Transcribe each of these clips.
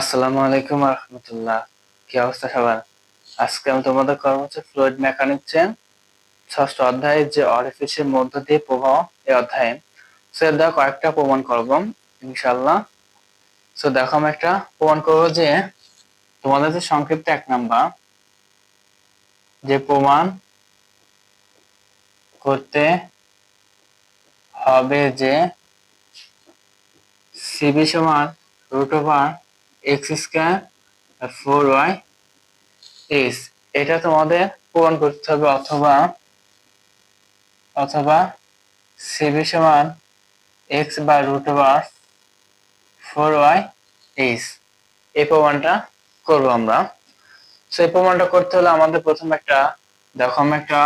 আসসালামু আলাইকুম রহমতুল্লাহ। কি অবস্থা সবার? আজকে আমি তোমাদের করব হচ্ছে ফ্লুইড এর ষষ্ঠ অধ্যায়ে যে অরিফিসের মধ্য দিয়ে প্রবাহ, এই অধ্যায়ে। সো দ্বারা কয়েকটা প্রমাণ করব ইনশাল্লাহ সো দেখো আমি একটা প্রমাণ করব যে তোমাদের যে সংক্ষিপ্ত এক নাম্বার, যে প্রমাণ করতে হবে যে সিবি সমান root over X square four Y S. এটা তোমাদের পূরণ করতে হবে অথবা অথবা সিবি সমান এক্স বা root over four Y S. এই প্রমাণটা করব আমরা। সো এই প্রমাণটা করতে হলে আমাদের প্রথম একটা, দেখো আমি একটা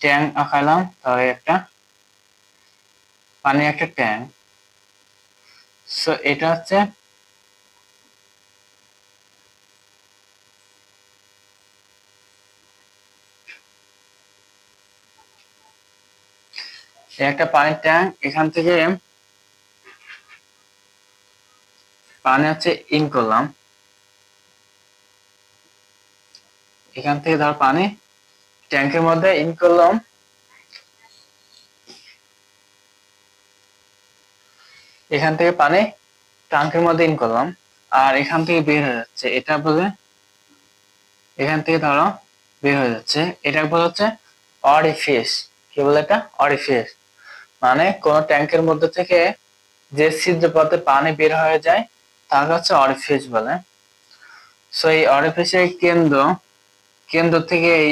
ট্যাঙ্ক আঁকালাম, তাহলে একটা পানি একটা ট্যাঙ্ক সো এটা হচ্ছে একটা পানির ট্যাঙ্ক, এখান থেকে পানি হচ্ছে ইন করলাম। এখান থেকে ধর পানি ট্যাঙ্কের মধ্যে ইন করলাম। এখান থেকে পানি ট্যাঙ্কের মধ্যে ইন করলাম। আর এখান থেকে বের হয়ে যাচ্ছে, এটা বলে এখান থেকে ধরো বের হয়ে যাচ্ছে, এটা বলে হচ্ছে অরিফিস কি বলে এটা? অরিফিস মানে কোন ট্যাঙ্কের মধ্যে থেকে যে ছিদ্র পথে পানি বের হয়ে যায়, তাকে হচ্ছে অরিফিস বলে। সো এই অরিফিসের কেন্দ্র কেন্দ্র থেকে এই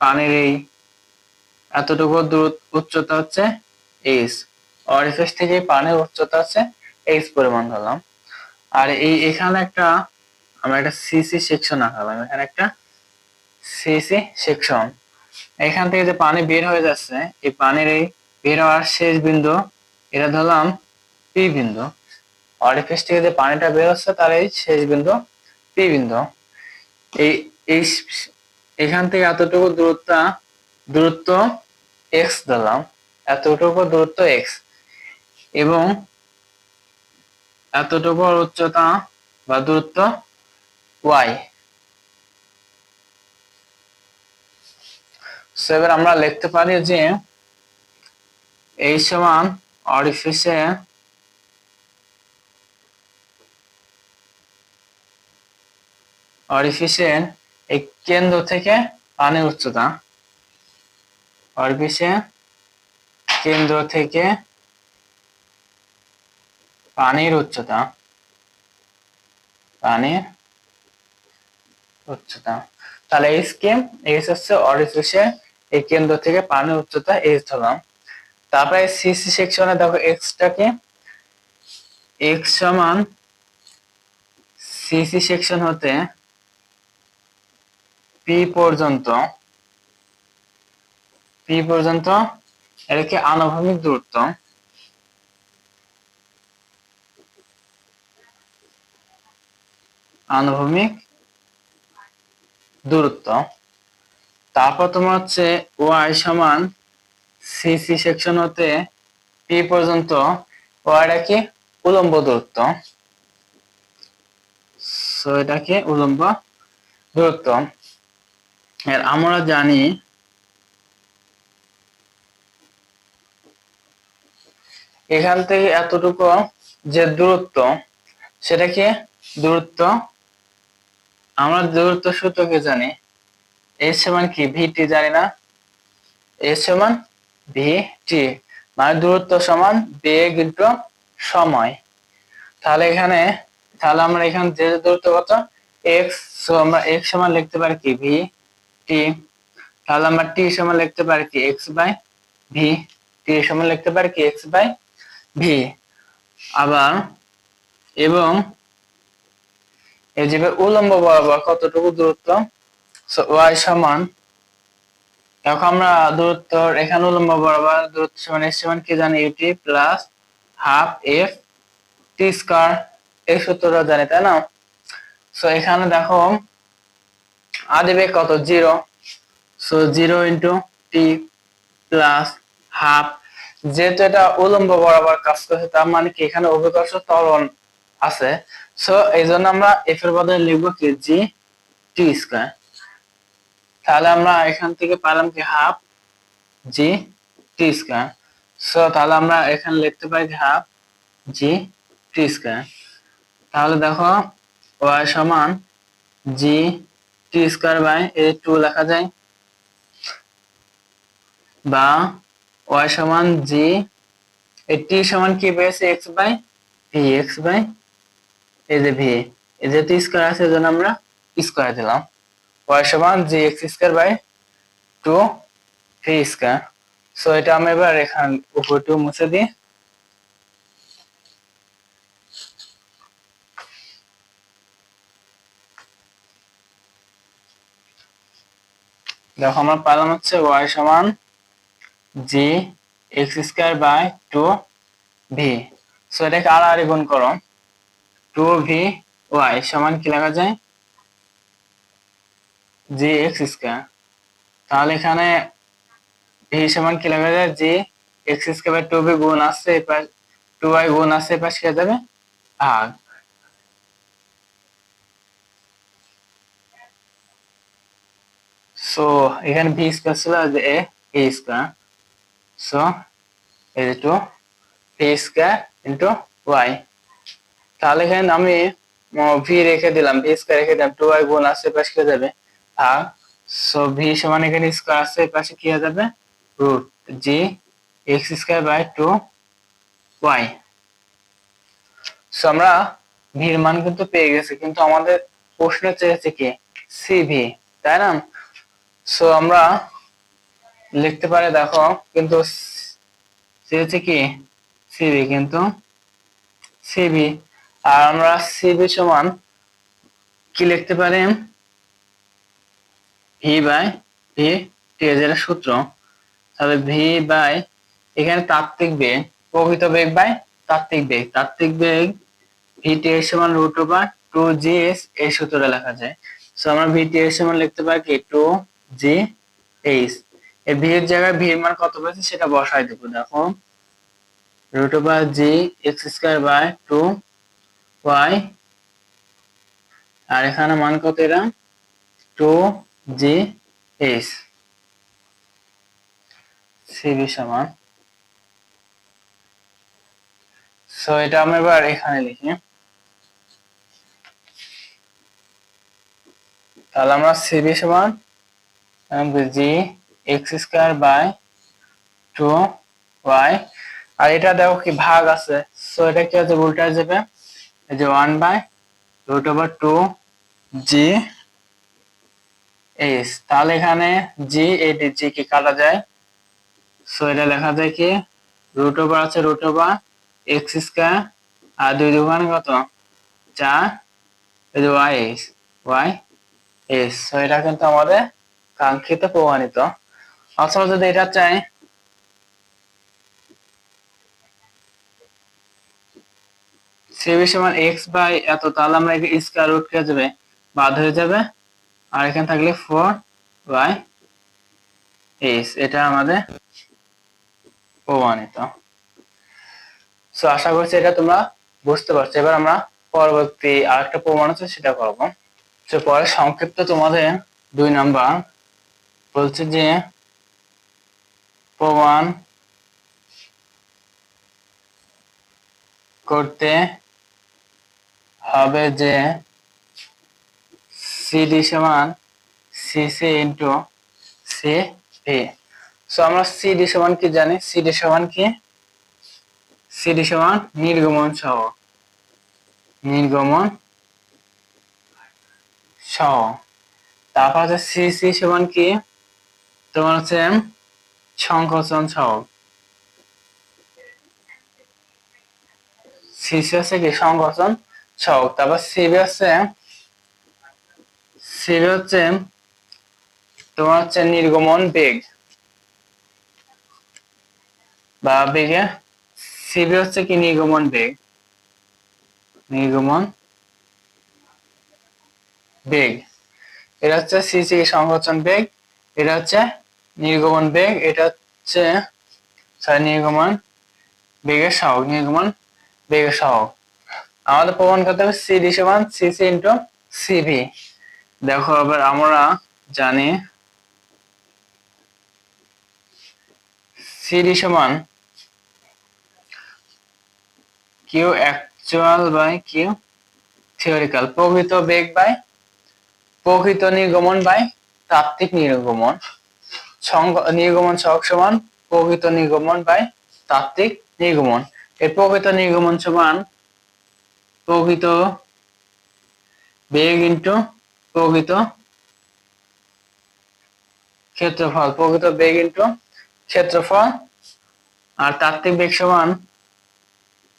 পানির এই এতটুকু দূর উচ্চতা হচ্ছে এইচ অরিফিস থেকে পানির উচ্চতা হচ্ছে এইচ পরিমাণ ধরলাম। আর এই এখানে একটা, আমরা একটা সিসি সেকশন আঁকালাম। এখানে একটা সিসি সেকশন এখান থেকে যে পানি বের হয়ে যাচ্ছে, এই পানির এই বের হওয়ার শেষ বিন্দু এটা ধরলাম পি বিন্দু। অরিফিস থেকে যে পানিটা বের হচ্ছে, তার এই শেষ বিন্দু পি বিন্দু। এই এই এখান থেকে এতটুকু দূরত্ব দূরত্ব এক্স ধরলাম। এতটুকু দূরত্ব এক্স এবং এতটুকু উচ্চতা বা দূরত্ব ওয়াই এবার আমরা লিখতে পারি যে এই সমান অরিফিসে অরিফিসের এই কেন্দ্র থেকে পানির উচ্চতা। অরিফিসে কেন্দ্র থেকে পানির উচ্চতা। পানির উচ্চতা। তাহলে এইচ কে এইচ হচ্ছে অরিফিসে এই কেন্দ্র থেকে পানির উচ্চতা এইচ ধরলাম। তারপরে সিসি সেকশনে দেখো এক্সটাকে এক্স সমান সিসি সেকশন হতে পি পর্যন্ত পি পর্যন্ত এটা কি আনুভূমিক দূরত্ব। আনুভূমিক দূরত্ব। তারপর তোমার হচ্ছে ওয়াই সমান সিসি সেকশন হতে পি পর্যন্ত ওয়াইটা কি উলম্ব দূরত্ব? সো এটা কি উলম্ব দূরত্ব? আর আমরা জানি এখান থেকে এতটুকু যে দূরত্ব, সেটা কি দূরত্ব? আমরা দূরত্ব সূত্রকে জানি। এর সমান কি? ভিটি জানি না। এর সমান ভি টি মানে দূরত্ব সমান বেগ সময়। তাহলে এখানে, তাহলে আমরা এখানে যে দূরত্ব কত? এক্স আমরা এক্স সমান লিখতে পারি কি? V t. তাহলে আমরা টি সমান লিখতে পারি কি? এক্স বাই ভি টি সমান লিখতে পারি কি? X by v. আবার, এবং এই যে উলম্ব বরাবর কতটুকু দূরত্ব? ওয়াই সমান এখন আমরা দূরত্ব, এখানে উলম্ব বরাবর দূরত্ব সমান এস সমান কি জানি? U t plus half f t square এই সূত্রটা জানি, তাই না? সো এখানে দেখো আদি বেগ কত? Zero so zero into t plus half যেহেতু এটা উলম্ব বরাবর কাজ করছে, তার মানে কি? এখানে অভিকর্ষ ত্বরণ আছে। সো এই জন্য আমরা এফ এর বদলে লিখব কি? জি টি স্কয়ার তাহলে আমরা এখান থেকে পেলাম কি half g t square so তাহলে আমরা এখানে লিখতে পারি হাফ জি টি স্কয়ার তাহলে দেখো ওয়াই সমান g t square by uh two লেখা যায়। বা ওয়াই সমান জি এ টি সমান কি পেয়েছে x by v x by এই যে ভি এই যে স্কয়ার আছে, এজন্য আমরা স্কোয়ার দিলাম। ওয়াই সমান g x square by two v square so এটা আমি এবার এখানে উপরটু মুছে দিই। দেখো, আমরা পেলাম হচ্ছে ওয়াই সমান g x square by two v so এটাকে আড়াআড়ি গুণ করো। টু ভি ওয়াই সমান কি লেখা যায়? জি এক্স স্কয়ার তাহলে এখানে ভি সমান কি লেখা যায়? G x square two v গুণ আসছে টু ওয়াই গুণ আসছে এপাশ কে যাবে ভাগ সো এখানে ভি স্কয়ার ছিল এ এ স্কয়ার সো এই two v square into y তাহলে এখানে আমি ভি রেখে দিলাম ভি স্কয়ার রেখে দিলাম টু ওয়াই গুণ আসছে কি যাবে আর সো ভি সমান এখানে স্কয়ার আসছে পাশে কি হয়ে যাবে? Root g x by two y so আমরা ভির মান কিন্তু পেয়ে গেছি, কিন্তু আমাদের প্রশ্ন চেয়েছে কি? সিভি তাই না? সো আমরা লিখতে পারি, দেখো, কিন্তু চেয়েছে কি? সিবি কিন্তু সিবি আর আমরা সিবি সমান কি লিখতে পারি? ভি বাই ভি টি সূত্র। তাহলে ভি বাই এখানে তাত্ত্বিক বেগ, প্রকৃত বেগ বাই তাত্ত্বিক বেগ। তাত্ত্বিক বেগ ভি টি এর সমান root over two g s এই সূত্রটা লেখা যায়। সো আমরা ভি টি এর সমান লিখতে পারি কি? টু জি এইচ এই ভি এর জায়গায় ভি এর মান কত পেয়েছে সেটা বসাই দেবো, দেখো। Root over g x square by two y আর এখানে মান কত এরা? Two g h c b সমান। সো এটা আমরা এবার এখানে লিখি। তাহলে আমরা সিবি সমান g x square by two y আর এটা দেখো কি ভাগ আছে। সো এটা কি আছে উল্টা যাবে? এই যে one by root over two g s তাহলে এখানে জি এটি জি কি কাটা যায়। সো এটা লেখা যায় কি? রুট ওভার আছে রুট ওভার এক্স স্কয়ার আর দুই দুগুণ কত? চার y s y s so এটা কিন্তু আমাদের কাঙ্ক্ষিত প্রমাণিত। অথবা যদি এটা চাই সিবি সমান এক্স বাই এত, তাহলে আমরা স্কয়ার রুট কে যাবে বাদ হয়ে যাবে আর এখানে থাকলে ফোর ওয়াই এস এটা আমাদের প্রমাণিত। সো আশা করছি এটা তোমরা বুঝতে পারছ। এবার আমরা পরবর্তী আরেকটা প্রমাণ আছে, সেটা করব। তো পরে সংক্ষিপ্ত তোমাদের দুই নাম্বার বলছে যে প্রমাণ করতে হবে যে সিডি সমান ইন্টু সি ভি সো আমরা সিডি সমান কি জানি? সিডি সমান কি? সিডি সমান নির্গমন সহ। নির্গমন সহ। তারপর হচ্ছে সিসি সমান কি? তোমার হচ্ছে সংকোচন সহ। সিসি হচ্ছে কি? সংকোচন সহ। তারপর সিবি হচ্ছে সিবি হচ্ছে তোমার হচ্ছে নির্গমন বেগ। বা বেগে সিবি হচ্ছে কি নির্গমন বেগ? নির্গমন বেগ। এটা হচ্ছে সিসি সংকোচন বেগ, এটা হচ্ছে নির্গমন বেগ, এটা হচ্ছে সরি নির্গমন বেগের সহগ, নির্গমন বেগের সহগ। আমাদের প্রমাণ করতে হবে সিডি সমান সিসি ইন্টু সিভি দেখো এবার আমরা জানি সিডি সমান q actual by q theoretical প্রকৃত বেগ বাই প্রকৃত নির্গমন বাই তাত্ত্বিক নির্গমন নির্গমন সহগ সমান প্রকৃত নির্গমন বাই তাত্ত্বিক নির্গমন। এর প্রকৃত নির্গমন সমান প্রকৃত বেগ ইন্টু প্রকৃত ক্ষেত্রফল প্রকৃত বেগ ইন্টু ক্ষেত্রফল আর তাত্ত্বিক বেগ সমান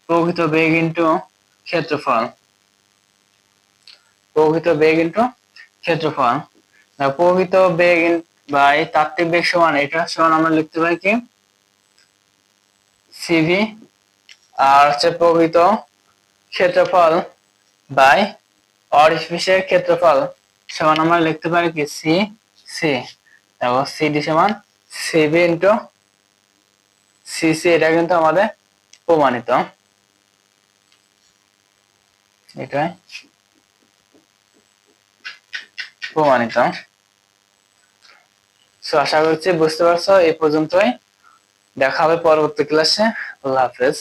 প্রকৃত বেগ ইন্টু ক্ষেত্রফল প্রকৃত বেগ ইন্টু ক্ষেত্রফল প্রকৃত বেগ ইন- বাই তাত্ত্বিক বেগ সমান এটা সমান আমরা লিখতে পারি কি সিভি আর হচ্ছে প্রকৃত ক্ষেত্রফল বাই অরিফিসের ক্ষেত্রফল সমান আমরা লিখতে পারি কি? সি সি দেখো সিডি সমান c b into c c এটা কিন্তু আমাদের প্রমাণিত। এটাই প্রমাণিত। সো আশা করছি বুঝতে পারছ, এই পর্যন্তই। দেখা হবে পরবর্তী ক্লাসে আল্লাহ হাফেজ।